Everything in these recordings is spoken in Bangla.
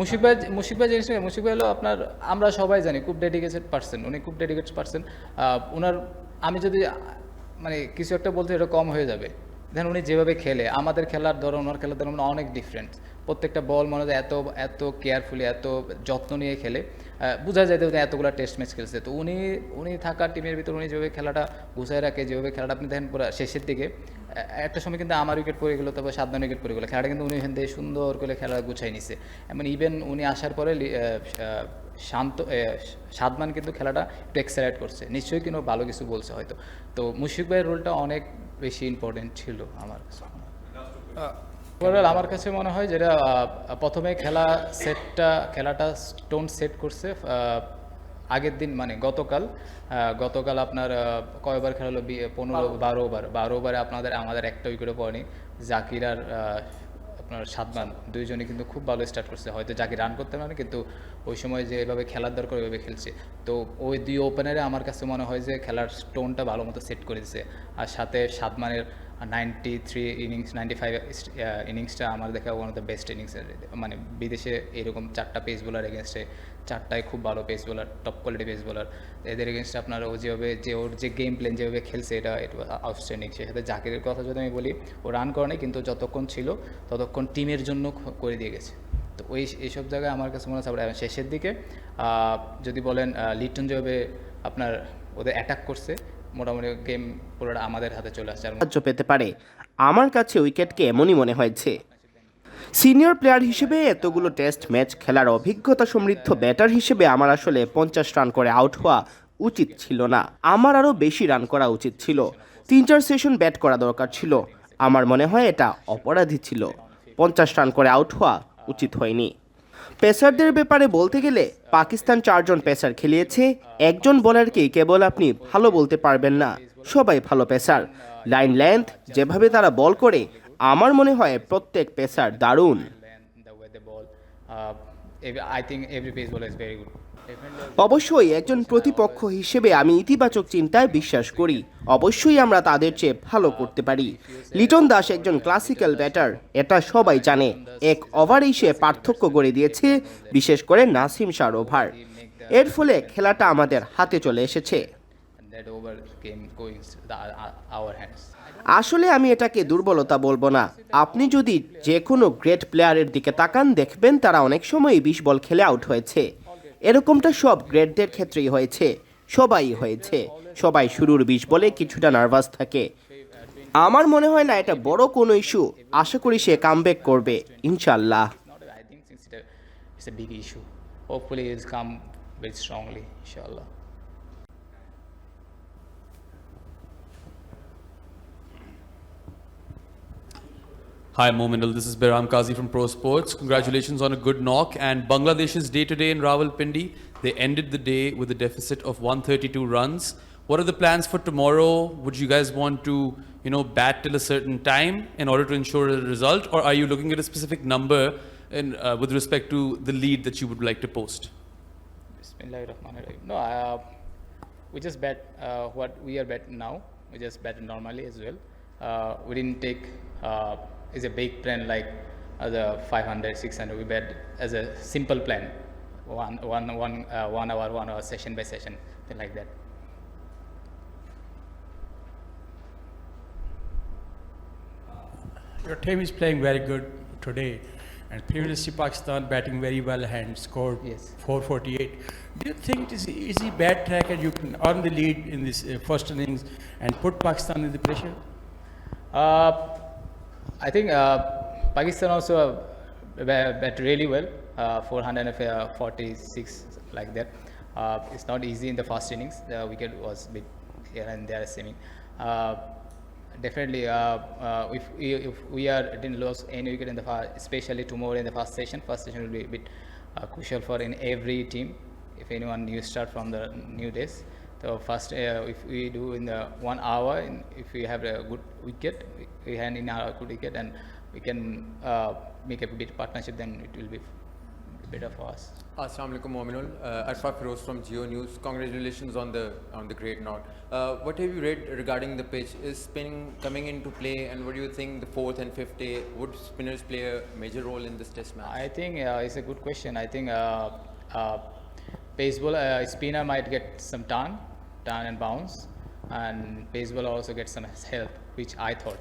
মুশিক ভাই জিনিস মুশিক হলো আপনার, আমরা সবাই জানি, খুব ডেডিকেটেড পার্সন উনি খুব ডেডিকেটেড পার্সন ওনার আমি যদি মানে কিছু একটা বলতে এটা কম হয়ে যাবে। দেন উনি যেভাবে খেলে, আমাদের খেলার ধরন, ওনার খেলার ধরন অনেক ডিফারেন্ট প্রত্যেকটা বল মনে হয় এত এত কেয়ারফুলি এত যত্ন নিয়ে খেলে। বোঝা যায় যে এতগুলো টেস্ট ম্যাচ খেলছে। তো উনি উনি থাকা টিমের ভিতরে উনি যেভাবে খেলাটা গুছায় রাখে, যেভাবে খেলাটা আপনি দেখেন পুরো শেষের দিকে একটা সময় কিন্তু আমার উইকেট পড়ে গেলো, তারপর সাবধান উইকেট পড়ে গেলো। খেলাটা কিন্তু উনি এখান থেকে সুন্দর করে খেলা গুছাই নিছে। এমন ইভেন উনি আসার পরে শান্ত সাদমান কিন্তু খেলাটা একটু এক্সাইট করছে। নিশ্চয়ই কিন্তু ভালো কিছু বলছে হয়তো। তো মুশফিক ভাইয়ের রোলটা অনেক বেশি ইম্পর্টেন্ট ছিল আমার কাছে ওভারঅল আমার কাছে মনে হয় যেটা প্রথমে খেলা সেটটা খেলাটা স্টোন সেট করছে আগের দিন মানে গতকাল গতকাল আপনার কয়বার খেলা হলো পনেরো বারো। ওভার বারো। ওভারে আপনাদের আমাদের একটা উইকেটও পড়েনি। জাকির আর আহ, আপনার সাদমান দুইজনে কিন্তু খুব ভালো স্টার্ট করছে। হয়তো যাকে রান করতে পারে কিন্তু ওই সময় যে এভাবে খেলার দরকার ওইভাবে খেলছে। তো ওই দুই ওপেনারে আমার কাছে মনে হয় যে খেলার স্টোনটা ভালো মতো সেট করে দিছে। আর সাথে সাতমানের ninety three innings ninety five ইনিংসটা আমার দেখা one of the best innings মানে বিদেশে এরকম চারটা পেস বোলার এগেনস্টে চারটায় খুব ভালো pace bowler top quality pace bowler এদের এগেনস্টে আপনার ও যেভাবে, যে ওর যে গেম প্লেন যেভাবে খেলছে, এটা এটা আউটস্ট্যান্ডিং সে সাথে জাকিরের কথা যদি আমি বলি, ও রান করে নাই, কিন্তু যতক্ষণ ছিল, ততক্ষণ টিমের জন্য করে দিয়ে গেছে। তো ওই, এইসব জায়গায় আমার কাছে মনে হচ্ছে শেষের দিকে যদি বলেন লিটন যেভাবে আপনার ওদের অ্যাটাক করছে মোটামুটি গেম পুরোটা আমাদের হাতে চলে আসছে। সাহায্য পেতে পারে। আমার কাছে উইকেটকে এমনই মনে হয়েছে। সিনিয়র প্লেয়ার হিসেবে এতগুলো টেস্ট ম্যাচ খেলার অভিজ্ঞতা সমৃদ্ধ ব্যাটার হিসেবে আমার আসলে পঞ্চাশ রান করে আউট হওয়া উচিত ছিল না। আমার আরও বেশি রান করা উচিত ছিল। তিন চার সেশন ব্যাট করা দরকার ছিল। আমার মনে হয় এটা অপরাধী ছিল। পঞ্চাশ রান করে আউট হওয়া উচিত হয়নি। পেসারদের ব্যাপারে বলতে গেলে পাকিস্তান চারজন পেসার খেলিয়েছে একজন বোলারকে কেবল আপনি ভালো বলতে পারবেন না সবাই ভালো পেসার লাইন লেন্থ যেভাবে তারা বল করে আমার মনে হয় প্রত্যেক পেসার দারুণ I. Uh, think every pace bowler. অবশ্যই একজন প্রতিপক্ষ হিসেবে আমি ইতিবাচক চিন্তায় বিশ্বাস করি। অবশ্যই আমরা তাদের চেয়ে ভালো করতে পারি। লিটন দাস একজন ক্লাসিক্যাল ব্যাটার, এটা সবাই জানে। এক ওভারেই সে পার্থক্য গড়ে দিয়েছে, বিশেষ করে নাসিম শাহর ওভার এর ফলে খেলাটা আমাদের হাতে চলে এসেছে. আসলে আমি এটাকে দুর্বলতা বলব না। আপনি যদি যে কোনো গ্রেট প্লেয়ারের দিকে তাকান, দেখবেন তারা অনেক সময়ই বিশ বল খেলে আউট হয়েছে। এরকমটা সব গ্রেডদের ক্ষেত্রেই হয়েছে সবাই হয়েছে। সবাই শুরুর বিষ বলে কিছুটা নার্ভাস থাকে। আমার মনে হয় না এটা বড় কোনো ইস্যু। আশা করি সে কামব্যাক করবে ইনশাল্লাহ। It's a, big. Hi, Momindal. This is Behram Kazi from Pro Sports. Congratulations on a good knock. And Bangladesh's day today in Rawalpindi, they ended the day with a deficit of 132 runs. What are the plans for tomorrow? Would you guys want to, you know, bat till a certain time in order to ensure a result, or are you looking at a specific number in, uh, with respect to the lead that you would like to post? No, uh, we just bet uh, what we are betting now. We just bet normally as well. Uh, we didn't take as a big plan like uh, the 500, 600. We bet as a simple plan, one, one, one, uh, one hour, one hour, session by session, thing like that. Your team is playing very good today, and previously Pakistan batting very well and scored Yes. 448. Do you think it is easy bad track and you can earn the lead in this uh, first innings and put Pakistan in the pressure? Uh, I think uh, Pakistan also uh, ba- bat really well, uh, 446 like that. Uh, it's not easy in the first innings. The wicket was bit here and there seeming. Uh, definitely, uh, uh, if, we, if we are didn't lose any wicket in the first, especially tomorrow in the first session, first session will be a bit uh, crucial for in every team. If anyone new start from the new days, so first, uh, if we do in the one hour, in, if we have a good wicket, we, we hand in our good wicket, and we can uh, make a bit of partnership, then it will be better for us. Assalamu alaikum Mominul. Uh, Ashfaq Feroz from Geo News. Congratulations on the on the great knock. Uh, what have you read regarding the pitch? Is spinning coming into play, and what do you think the fourth and fifth day would spinners play a major role in this test match? I think uh, it's a good question. I think uh, uh, baseball uh, spinner might get some turn, turn and bounce, and baseball also get some help, which I thought.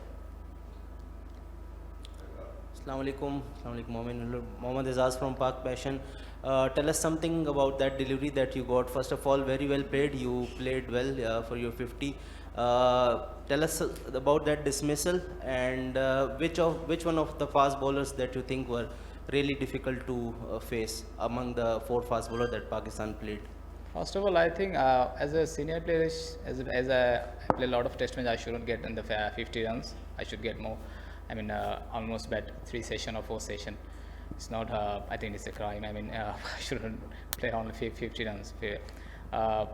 Assalamu alaikum. Assalamu alaikum, Momin. Mohammad Azaz from Park Passion. Uh, tell us something about that delivery that you got. First of all, very well played. You played well uh, for your 50. Uh, tell us about that dismissal and uh, which of which one of the fast bowlers that you think were really difficult to uh, face among the four fast bowlers that Pakistan played. First of all, I think uh, as a senior player, as as a I play a lot of test match, I shouldn't get in the 50 runs. I should get more. I mean, uh, almost bat three session or four session. It's not. Uh, I think it's a crime. I mean, uh, I shouldn't play only fif- 50 runs. Uh,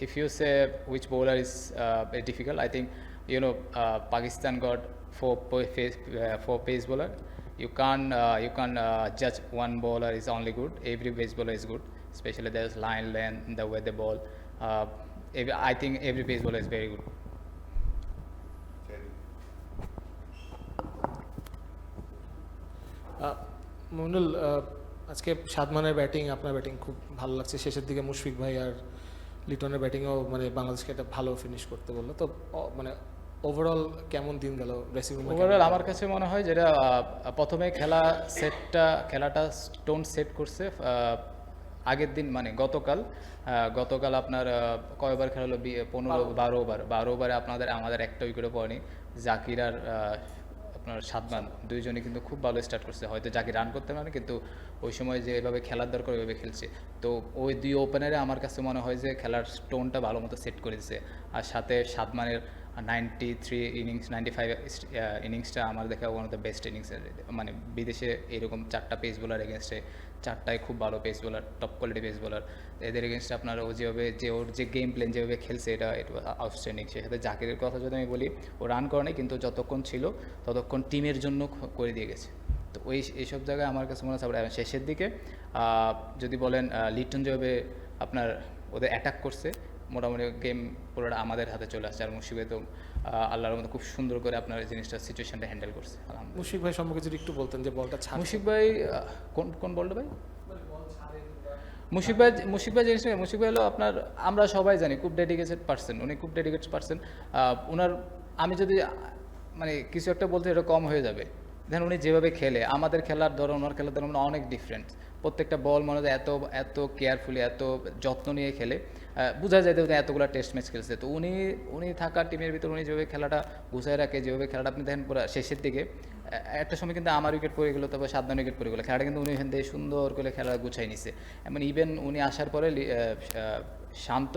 if you say which bowler is uh, very difficult, I think you know Pakistan got four pace, four pace bowler. You can't you can't uh, judge one bowler is only good. Every pace bowler is good. Especially there's line length, the way they ball. Uh, every, I think every pace bowler is very good. Mominul আহ, আজকে সাদমানের ব্যাটিং আপনার ব্যাটিং খুব ভালো লাগছে। শেষের দিকে মুশফিক ভাই আর লিটনের ব্যাটিংও মানে বাংলাদেশকে একটা ভালো ফিনিশ করতে বলল। তো মানে ওভারঅল কেমন দিন গেল ড্রেসিং রুমে ওভারঅল আমার কাছে মনে হয় যেটা প্রথমে খেলা সেটটা খেলাটা স্টোন সেট করছে। আগের দিন মানে গতকাল গতকাল আপনার কয়বার খেলা হলো? পনেরো বারো। ওভার বারো ওভারে আপনাদের আমাদের একটা উইকেটও পড়েনি। জাকির আর আপনার সাতমান দুইজনে কিন্তু খুব ভালো স্টার্ট করছে। হয়তো জাকির রান করতে পারে কিন্তু ওই সময় যে এভাবে খেলার দরকার ওইভাবে খেলছে। তো ওই দুই ওপেনারে আমার কাছে মনে হয় যে খেলার স্টোনটা ভালো মতো সেট করে দিচ্ছে আর সাথে সাতমানের ninety three innings ninety five ইনিংসটা আমার দেখা one of the best innings মানে বিদেশে এরকম চারটা পেস বোলার এগেনস্টে চারটায় খুব ভালো pace bowler top quality pace bowler এদের এগেনস্টে আপনার ও যেভাবে, যে ওর যে গেম প্লেন যেভাবে খেলছে এটা এটা আউটস্ট্যান্ডিং সে সাথে জাকিরের কথা যদি আমি বলি, ও রান করে নাই, কিন্তু যতক্ষণ ছিল, ততক্ষণ টিমের জন্য করে দিয়ে গেছে। তো ওই এইসব জায়গায় আমার কাছে মনে আর শেষের দিকে যদি বলেন লিটন যেভাবে আপনার ওদের অ্যাটাক করছে মোটামুটি গেম পুরোটা আমাদের হাতে চলে আসছে আর মুশিবে তো আল্লাহর মতো খুব সুন্দর করে আপনার এই জিনিসটা সিচুয়েশনটা হ্যান্ডেল করছে মুশফিক ভাই সম্পর্কে যদি একটু বলতেন যে বলটা ছাড় মুশিক ভাই কোন কোন বলটা ভাই? মুশিক ভাই মুশিক ভাই জিনিসটা মুশিক ভাই হলো আপনার আমরা সবাই জানি খুব ডেডিকেটেড পার্সন উনি খুব ডেডিকেটেড পার্সন ওনার আমি যদি মানে কিছু একটা বলতে এটা কম হয়ে যাবে। দেখেন উনি যেভাবে খেলে আমাদের খেলার ধরন ওনার খেলার ধরন অনেক ডিফারেন্ট প্রত্যেকটা বল মনে হয় এত এত কেয়ারফুলি এত যত্ন নিয়ে খেলে। বোঝা যায় যে উনি এতগুলো টেস্ট ম্যাচ খেলছে। তো উনি উনি থাকা টিমের ভিতরে উনি যেভাবে খেলাটা গুছায় রাখে, যেভাবে খেলাটা আপনি দেখেন পুরো শেষের দিকে একটা সময় কিন্তু আমার উইকেট পড়ে গেলো, তারপর সাত উইকেট পড়ে গেলো। খেলাটা কিন্তু উনি এখান থেকে সুন্দর করে খেলা গুছাই নিছে। এমন ইভেন উনি আসার পরে শান্ত